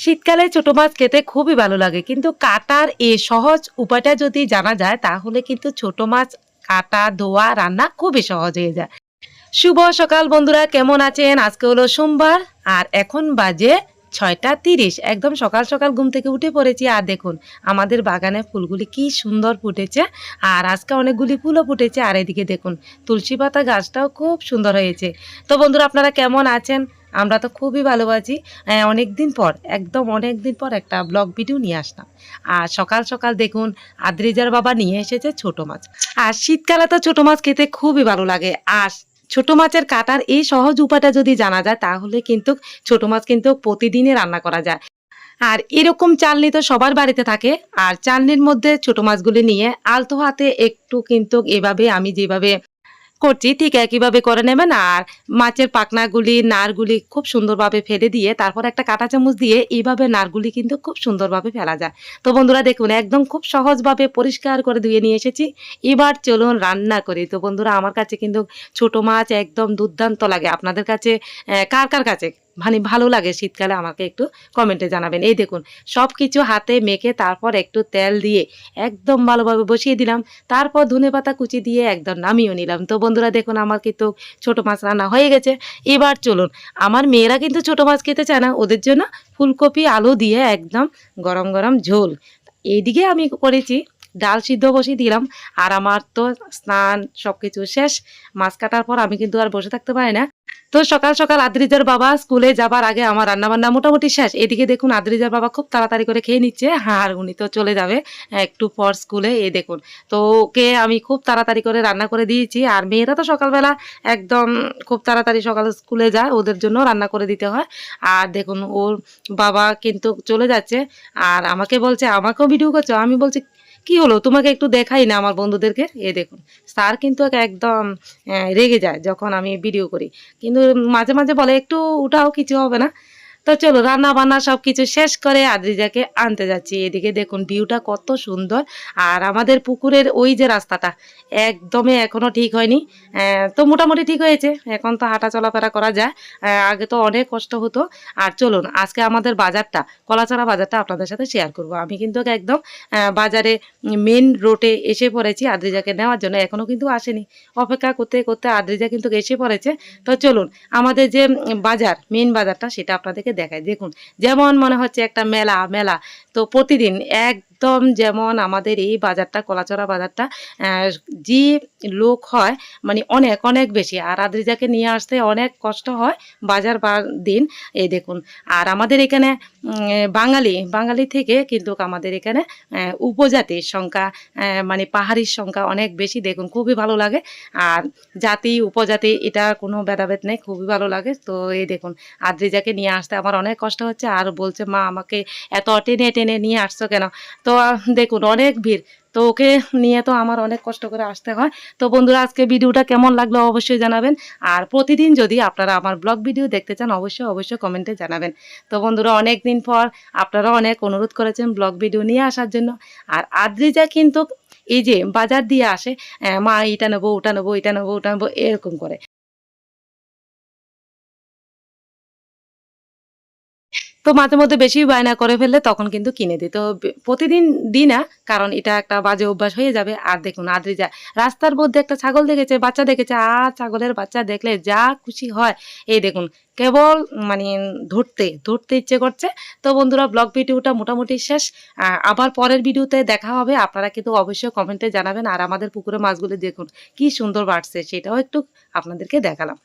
শীতকালে ছোট মাছ খেতে খুবই ভালো লাগে, কিন্তু কাটার এ সহজ উপায়টা যদি জানা যায়, তাহলে কিন্তু ছোট মাছ কাটা, ধোয়া, রান্না খুবই সহজ হয়ে যায়। শুভ সকাল বন্ধুরা, কেমন আছেন? আজকে হলো সোমবার, আর এখন বাজে ছয়টা তিরিশ। একদম সকাল সকাল ঘুম থেকে উঠে পড়েছি, আর দেখুন, আমাদের বাগানে ফুলগুলি কি সুন্দর ফুটেছে, আর আজকে অনেকগুলি ফুলও ফুটেছে, আর এদিকে দেখুন, তুলসী পাতা গাছটাও খুব সুন্দর হয়েছে। তো বন্ধুরা, আপনারা কেমন আছেন? আমরা তো খুবই ভালো আছি অনেক দিন পর, একদম অনেক দিন পর একটা ব্লগ ভিডিও নিয়ে আসলাম। আর সকাল সকাল দেখুন, আদ্রিজার বাবা নিয়ে এসেছে ছোট মাছ। আর শীতকালে তো ছোট মাছ খেতে খুবই ভালো লাগে। আর ছোট মাছের কাটার এই সহজ উপায়টা যদি জানা যায়, তাহলে কিন্তু ছোট মাছ কিন্তু প্রতিদিনই রান্না করা যায়। আর এরকম চালনি তো সবার বাড়িতে থাকে। আর চালনির মধ্যে ছোট মাছগুলি নিয়ে আলতো হাতে একটু কিন্তু এভাবে আমি যেভাবে করছি, ঠিক একইভাবে করে নেবেন আর মাছের পাকনাগুলি, নারগুলি খুব সুন্দরভাবে ফেলে দিয়ে তারপর একটা কাঁটা চামচ দিয়ে এইভাবে নারগুলি কিন্তু খুব সুন্দরভাবে ফেলা যায়। তো বন্ধুরা দেখুন, একদম খুব সহজভাবে পরিষ্কার করে ধুয়ে নিয়ে এসেছি। এবার চলুন রান্না করি। তো বন্ধুরা আমার কাছে কিন্তু ছোট মাছ একদম দুর্দান্ত লাগে। আপনাদের কাছে কার কার কাছে? মানে ভালো লাগে শীতকালে আমাকে একটু কমেন্টে জানাবেন। এই দেখুন সব কিছু হাতে মেখে তারপর একটু তেল দিয়ে একদম ভালোভাবে বসিয়ে দিলাম। তারপর ধনে পাতা কুচি দিয়ে একদম নামিয়ে নিলাম। তো বন্ধুরা দেখুন, আমার কিন্তু ছোট মাছ রান্না হয়ে গেছে। এবার চলুন, আমার মেয়েরা কিন্তু ছোট মাছ খেতে চায় না। ওদের জন্য ফুলকপি, আলু দিয়ে একদম গরম গরম ঝোল। এইদিকে আমি করেছি, ডাল সিদ্ধ বসিয়ে দিলাম। আর আমার তো স্নান সব কিছু শেষ। মাছ কাটার পর আমি কিন্তু আর বসে থাকতে পারি না। তো সকাল সকাল আদ্রিজার বাবা স্কুলে যাবার আগে আমার রান্না বান্না মোটামুটি শেষ। এদিকে দেখুন আদ্রিজার বাবা খুব তাড়াতাড়ি করে খেয়ে নিচ্ছে। হ্যাঁ আর উনি তো চলে যাবে একটু পর স্কুলে, এ দেখুন। তো ওকে আমি খুব তাড়াতাড়ি করে রান্না করে দিয়েছি। আর মেয়েরা তো সকালবেলা একদম খুব তাড়াতাড়ি সকাল স্কুলে যায়, ওদের জন্য রান্না করে দিতে হয়। আর দেখুন, ওর বাবা কিন্তু চলে যাচ্ছে। আর আমাকে বলছে, আমাকেও ভিডিও করছ? আমি বলছি কি হলো? তোমাকে একটু দেখাই না আমার বন্ধুদেরকে? এ দেখুন, স্যার কিন্তু একদম রেগে যায় যখন আমি ভিডিও করি। কিন্তু মাঝে মাঝে বলে, একটু উঠাও, কিছু হবে না। তো চলো রান্না বান্না সব কিছু শেষ করে আদ্রিজাকে আনতে যাচ্ছি। এদিকে দেখুন ভিউটা কত সুন্দর। আর আমাদের পুকুরের ওই যে রাস্তাটা, একদমই এখনও ঠিক হয়নি। তো মোটামুটি ঠিক হয়েছে। এখন তো হাঁটা চলাফেরা করা যায়। আগে তো অনেক কষ্ট হতো। আর চলুন, আজকে আমাদের বাজারটা কলাচারা বাজারটা আপনাদের সাথে শেয়ার করব। আমি কিন্তু একদম বাজারে মেন রোডে এসে পড়েছি। আদ্রিজাকে নেওয়ার জন্য এখনও কিন্তু আসেনি। অপেক্ষা করতে করতে আদ্রিজা কিন্তু এসে পড়েছে। তো চলুন, আমাদের যে বাজার মেন বাজারটা, সেটা আপনাদেরকে দেখায়। দেখুন যেমন মনে হচ্ছে একটা মেলা মেলা। তো প্রতিদিন একদম যেমন আমাদের এই বাজারটা, কলাচড়া বাজারটা যে লোক হয় মানে অনেক অনেক বেশি। আর আদ্রিজাকে নিয়ে আসতে অনেক কষ্ট হয় বাজার দিন। এই দেখুন, আর আমাদের এখানে বাঙালি বাঙালি থেকে কিন্তু আমাদের এখানে উপজাতির সংখ্যা মানে পাহাড়ির সংখ্যা অনেক বেশি। দেখুন, খুবই ভালো লাগে। আর জাতি, উপজাতি, এটা কোনো ভেদাভেদ নেই, খুবই ভালো লাগে। তো এই দেখুন, আদ্রিজাকে নিয়ে আসতে আমার অনেক কষ্ট হচ্ছে। আর বলছে, মা, আমাকে এত টেনে টেনে নিয়ে আসছো কেন? তো আহ, দেখুন অনেক ভিড়। তো ওকে নিয়ে তো আমার অনেক কষ্ট করে আসতে হয়। তো বন্ধুরা আজকে ভিডিওটা কেমন লাগল অবশ্যই জানাবেন। আর প্রতিদিন যদি আপনারা আমার ব্লগ ভিডিও দেখতে চান অবশ্যই অবশ্যই কমেন্টে জানাবেন। তো বন্ধুরা অনেক দিন পর আপনারা অনেক অনুরোধ করেছেন ব্লগ ভিডিও নিয়ে আসার জন্য। আর আদ্রিজা কিন্তু এই যে বাজার দিয়ে আসে মা এটা নেব ওটা নেব এটা নেব ওটা নেব এরকম করে। তো মাঝে মধ্যে বেশি বায়না করে ফেললে তখন কিন্তু কিনে দিই। তো প্রতিদিন দিই না, কারণ এটা একটা বাজে অভ্যাস হয়ে যাবে। আর দেখুন আদ্রিজা রাস্তার মধ্যে একটা ছাগল দেখেছে, বাচ্চা দেখেছে, আর ছাগলের বাচ্চা দেখলে যা খুশি হয়। এই দেখুন, কেবল মানে ধরতে ধরতে ইচ্ছে করছে। তো বন্ধুরা, ব্লগ ভিডিওটা মোটামুটি শেষ। আবার পরের ভিডিওতে দেখা হবে। আপনারা কিন্তু অবশ্যই কমেন্টে জানাবেন। আর আমাদের পুকুরে মাছগুলো দেখুন, কি সুন্দর বাড়ছে, সেটাও একটু আপনাদেরকে দেখালাম।